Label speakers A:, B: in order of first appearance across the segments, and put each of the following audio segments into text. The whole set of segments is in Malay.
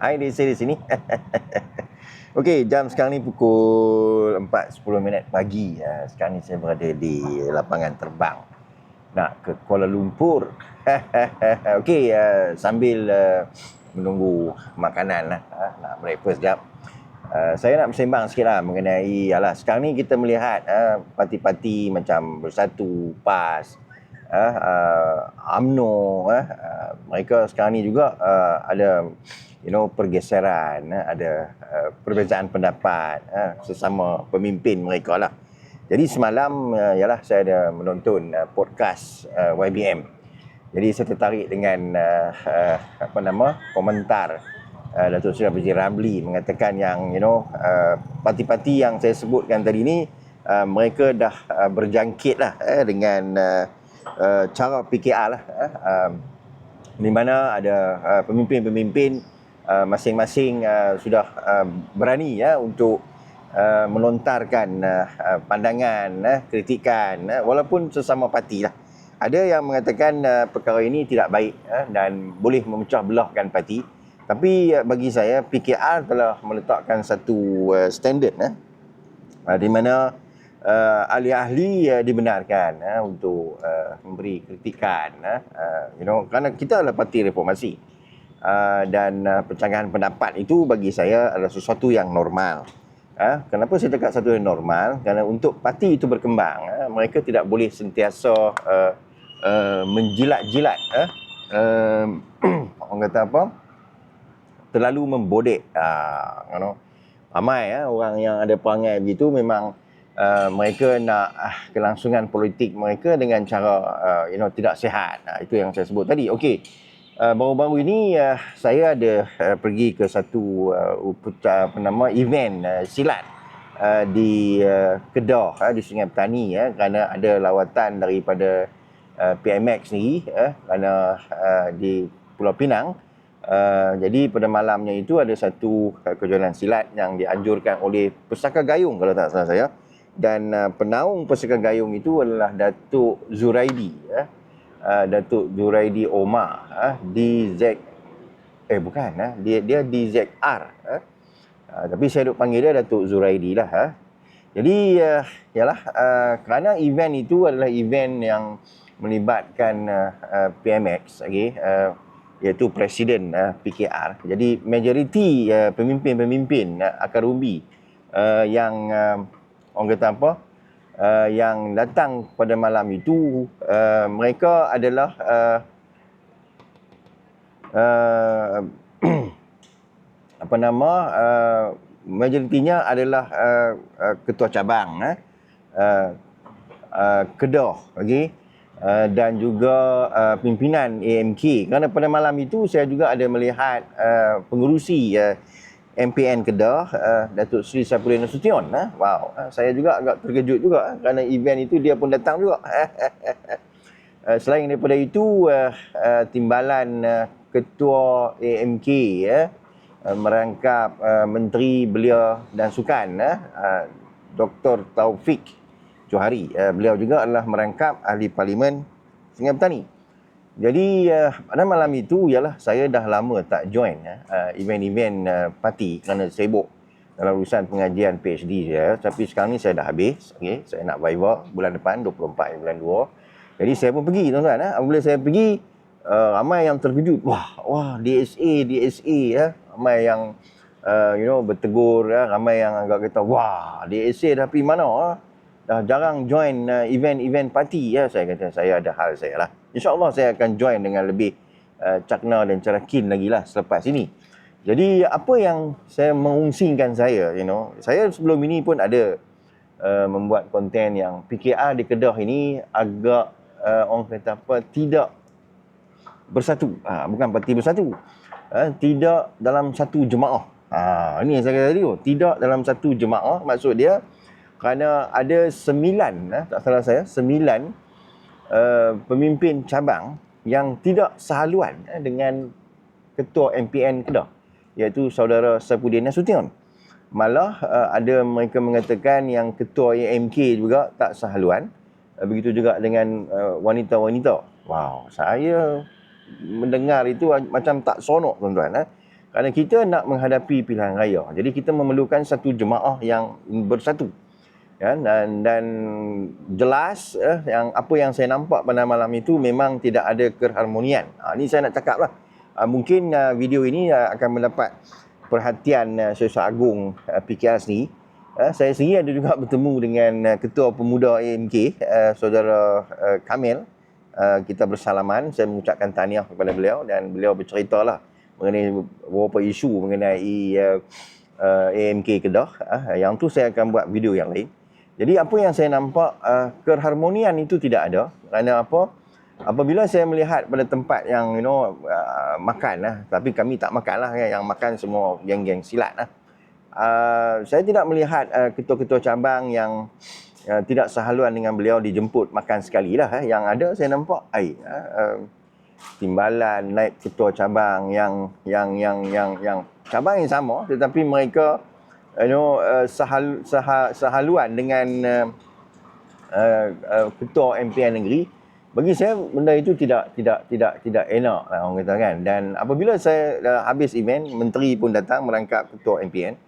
A: Desi di sini. Okey, jam sekarang ni pukul 4.10 minit pagi. Uh, sekarang ni saya berada di lapangan terbang. Nak ke Kuala Lumpur. Okey, uh, sambil uh, menunggu makanan lah. Nak breakfast sekejap. Uh, saya nak bersembang sikit lah mengenai, alah, sekarang ni kita melihat uh, parti-parti macam Bersatu, PAS, uh, uh, UMNO, uh, uh, mereka sekarang ni juga uh, ada you know pergeseran eh, ada uh, perbezaan pendapat uh, sesama pemimpin mereka lah. Jadi semalam uh, yalah saya ada menonton uh, podcast uh, YBM. Jadi saya tertarik dengan uh, uh, apa nama komentar uh, Datuk Seri Abdul Ramli mengatakan yang you know uh, parti-parti yang saya sebutkan tadi ni uh, mereka dah uh, berjangkit lah uh, dengan uh, uh, cara PKR lah. Uh, uh, di mana ada uh, pemimpin-pemimpin Uh, masing-masing uh, sudah uh, berani ya untuk uh, melontarkan uh, uh, pandangan, uh, kritikan uh, walaupun sesama parti lah. Ada yang mengatakan uh, perkara ini tidak baik uh, dan boleh memecah belahkan parti. Tapi uh, bagi saya PKR telah meletakkan satu uh, standard uh, uh, di mana uh, ahli-ahli uh, dibenarkan uh, untuk uh, memberi kritikan uh, uh, you know kerana kita adalah parti reformasi uh, dan uh, pencanggahan pendapat itu bagi saya adalah sesuatu yang normal. Uh, kenapa saya cakap satu yang normal? Kerana untuk parti itu berkembang, uh, mereka tidak boleh sentiasa uh, uh, menjilat-jilat. Uh, uh, orang kata apa? Terlalu membodek. Uh, you know, ramai uh, orang yang ada perangai begitu memang uh, mereka nak uh, kelangsungan politik mereka dengan cara uh, you know tidak sihat. Uh, itu yang saya sebut tadi. Okey. Uh, baru-baru ini uh, saya ada uh, pergi ke satu uh, apa nama event uh, silat uh, di uh, Kedah uh, di Sungai Petani ya uh, kerana ada lawatan daripada uh, PMX ni uh, kerana uh, di Pulau Pinang uh, jadi pada malamnya itu ada satu uh, kejuaraan silat yang dianjurkan oleh Pesaka Gayung kalau tak salah saya dan uh, penaung Pesaka Gayung itu adalah Datuk Zuraidi ya uh, Datuk Juraidi Omar uh, di Z eh bukan uh, dia dia di ZR uh. Uh, tapi saya duk panggil dia Datuk Zuraidi lah uh. jadi uh, yalah uh, kerana event itu adalah event yang melibatkan uh, uh, PMX okay, uh, iaitu presiden uh, PKR jadi majoriti uh, pemimpin-pemimpin uh, akar umbi uh, yang uh, orang kata apa? Uh, yang datang pada malam itu uh, mereka adalah uh, uh, apa nama uh, majoritinya adalah uh, uh, ketua cabang eh. Uh, uh, Kedah okey. Uh, dan juga uh, pimpinan AMK kerana pada malam itu saya juga ada melihat uh, pengurusi uh, MPN Kedah uh, Datuk Seri Saipulin Nasution uh. wow. Uh, saya juga agak terkejut juga uh, kerana event itu dia pun datang juga uh, selain daripada itu uh, uh, timbalan uh, ketua AMK ya uh, merangkap uh, menteri belia dan sukan uh, uh, Dr Taufik Johari. Uh, beliau juga adalah merangkap ahli parlimen Sungai Petani jadi uh, pada malam itu ialah saya dah lama tak join uh, event-event uh, parti kerana sibuk dalam urusan pengajian PhD saya. Tapi sekarang ni saya dah habis. Okay. Saya nak viva bulan depan 24 bulan 2. Jadi saya pun pergi tuan-tuan. Uh. Apabila saya pergi uh, ramai yang terkejut. Wah, wah DSA, DSA ya. Ramai yang uh, you know bertegur ya. Ramai yang agak kata wah DSA dah pergi mana? Uh? dah jarang join uh, event-event parti ya saya kata saya ada hal saya lah insyaallah saya akan join dengan lebih uh, cakna dan cerakin lagi lah selepas ini. Jadi apa yang saya mengungsikan saya you know saya sebelum ini pun ada uh, membuat konten yang PKR di Kedah ini agak uh, orang kata apa tidak bersatu. Ha, bukan parti bersatu. Ha, tidak dalam satu jemaah. Ha, ini yang saya kata tadi oh. tidak dalam satu jemaah maksud dia kerana ada sembilan, eh, tak salah saya, sembilan uh, pemimpin cabang yang tidak sehaluan eh, dengan ketua MPN Kedah, iaitu saudara Saifuddin Nasution. Malah uh, ada mereka mengatakan yang ketua AMK juga tak sehaluan. Uh, begitu juga dengan uh, wanita-wanita. Wow, saya mendengar itu macam tak sonok tuan-tuan. Eh. Kerana kita nak menghadapi pilihan raya. Jadi kita memerlukan satu jemaah yang bersatu. Ya, dan, dan jelas eh, yang apa yang saya nampak pada malam itu memang tidak ada keharmonian. Ha, ini saya nak cakap lah. Ha, mungkin uh, video ini uh, akan mendapat perhatian uh, Syed Agung uh, PKR sendiri. Uh, saya sendiri ada juga bertemu dengan uh, Ketua Pemuda AMK, uh, Saudara uh, Kamil. Uh, kita bersalaman, saya mengucapkan tahniah kepada beliau dan beliau bercerita lah mengenai beberapa isu mengenai uh, uh, AMK Kedah. Uh, yang tu saya akan buat video yang lain. Jadi apa yang saya nampak uh, keharmonian itu tidak ada. Kerana apa? Apabila saya melihat pada tempat yang you know uh, makan lah, tapi kami tak makan lah kan, yang makan semua geng-geng silat lah. Uh, saya tidak melihat uh, ketua-ketua cabang yang uh, tidak sehaluan dengan beliau dijemput makan sekali lah. Eh. Yang ada saya nampak, uh, uh, timbalan naik ketua cabang yang yang yang yang yang cabang yang sama, tetapi mereka you know uh, sahal, sahal, sahaluan dengan uh, uh, uh, ketua MPN negeri bagi saya benda itu tidak tidak tidak tidak enak lah orang kata kan. Dan apabila saya uh, habis event menteri pun datang merangkap ketua MPN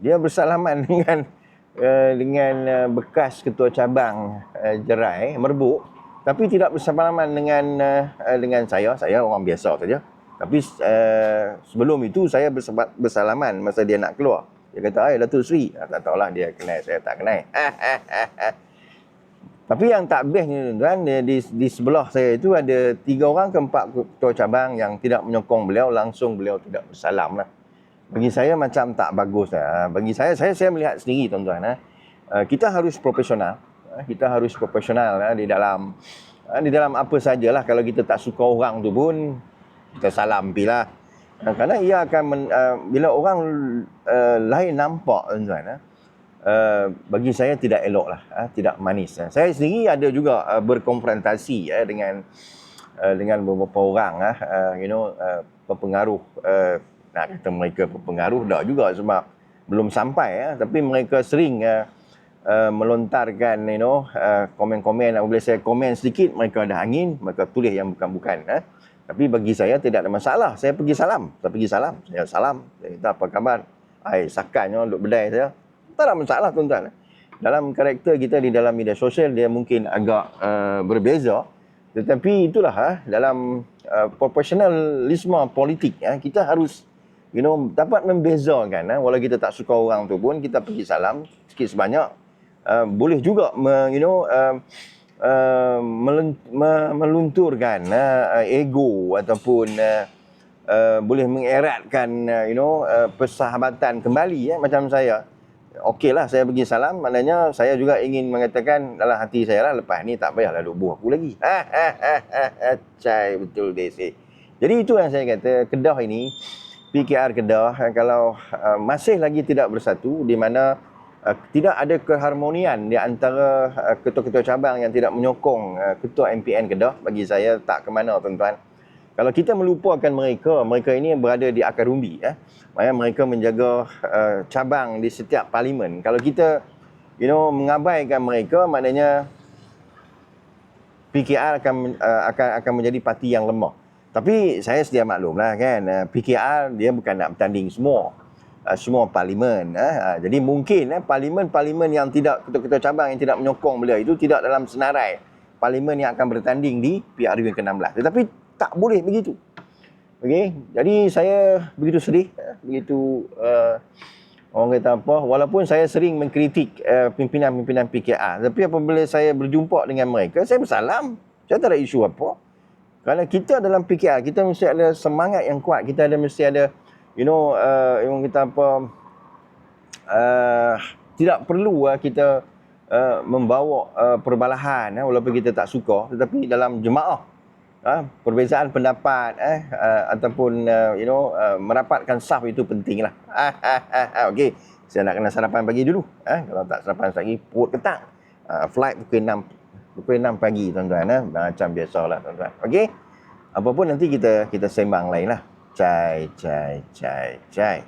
A: dia bersalaman dengan uh, dengan uh, bekas ketua cabang uh, Jerai Merbuk tapi tidak bersalaman dengan uh, dengan saya. Saya orang biasa saja. Tapi uh, sebelum itu saya bersalaman masa dia nak keluar dia kata, ay Datuk Sri. Ah, tak tahulah dia kenal, saya tak kenal. Tapi yang tak best ni tuan, di, di sebelah saya itu ada tiga orang ke empat ketua cabang yang tidak menyokong beliau, langsung beliau tidak bersalam lah. Bagi saya macam tak bagus lah. Bagi saya, saya saya melihat sendiri tuan-tuan. Ah, kita harus profesional. Ah, kita harus profesional di dalam di dalam apa sajalah. Kalau kita tak suka orang tu pun, kita salam pilah. Kerana ia akan men, uh, bila orang uh, lain nampak tuan-tuan uh, bagi saya tidak elok lah uh, tidak manis uh. saya sendiri ada juga uh, berkonfrontasi uh, dengan uh, dengan beberapa orang uh, you know uh, pengaruh uh, nak kata mereka pengaruh dah juga sebab belum sampai uh, tapi mereka sering uh, uh, melontarkan you know uh, komen-komen apabila saya komen sedikit mereka ada angin mereka tulis yang bukan-bukan uh. Tapi bagi saya tidak ada masalah. Saya pergi salam. Saya pergi salam. Saya salam. Saya kata apa khabar? Hai, sakannya duk bedai saya. Tak ada masalah tuan-tuan. Dalam karakter kita di dalam media sosial dia mungkin agak uh, berbeza. Tetapi itulah uh, dalam uh, profesionalisme politik uh, kita harus you know dapat membezakan uh, walau kita tak suka orang tu pun kita pergi salam sikit sebanyak uh, boleh juga me, you know uh, uh, melunturkan uh, ego ataupun uh, uh, boleh mengeratkan uh, you know uh, persahabatan kembali ya macam saya. Okeylah saya pergi salam. Maknanya saya juga ingin mengatakan dalam hati saya lah lepas ni tak payahlah buah aku lagi. Cai betul desi. Jadi itu yang saya kata Kedah ini PKR Kedah kalau uh, masih lagi tidak bersatu di mana uh, tidak ada keharmonian di antara uh, ketua-ketua cabang yang tidak menyokong uh, ketua MPN Kedah bagi saya tak ke mana tuan-tuan. Kalau kita melupakan mereka, mereka ini berada di akar umbi ya. Eh. mereka menjaga uh, cabang di setiap parlimen. Kalau kita you know mengabaikan mereka maknanya PKR akan uh, akan akan menjadi parti yang lemah. Tapi saya sedia maklumlah kan PKR dia bukan nak bertanding semua uh, semua parlimen eh. uh, jadi mungkin eh, parlimen-parlimen yang tidak ketua-ketua cabang yang tidak menyokong beliau itu tidak dalam senarai parlimen yang akan bertanding di PRU yang ke-16 tetapi tak boleh begitu. Okey? Jadi saya begitu sedih eh, begitu uh, orang kata apa walaupun saya sering mengkritik uh, pimpinan-pimpinan PKR tapi apabila saya berjumpa dengan mereka saya bersalam. Saya tak ada isu apa. Kerana kita dalam PKR kita mesti ada semangat yang kuat. Kita ada mesti ada you know uh, yang kita apa uh, tidak perlu uh, kita uh, membawa uh, perbalahan uh, walaupun kita tak suka tetapi dalam jemaah uh, perbezaan pendapat eh uh, ataupun uh, you know uh, merapatkan saf itu pentinglah okey saya nak kena sarapan pagi dulu eh. Kalau tak sarapan lagi perut ketak uh, flight pukul 6 pukul 6 pagi tuan-tuan eh. Macam biasalah tuan-tuan. Okey apapun nanti kita kita sembang lain lah 在在在在。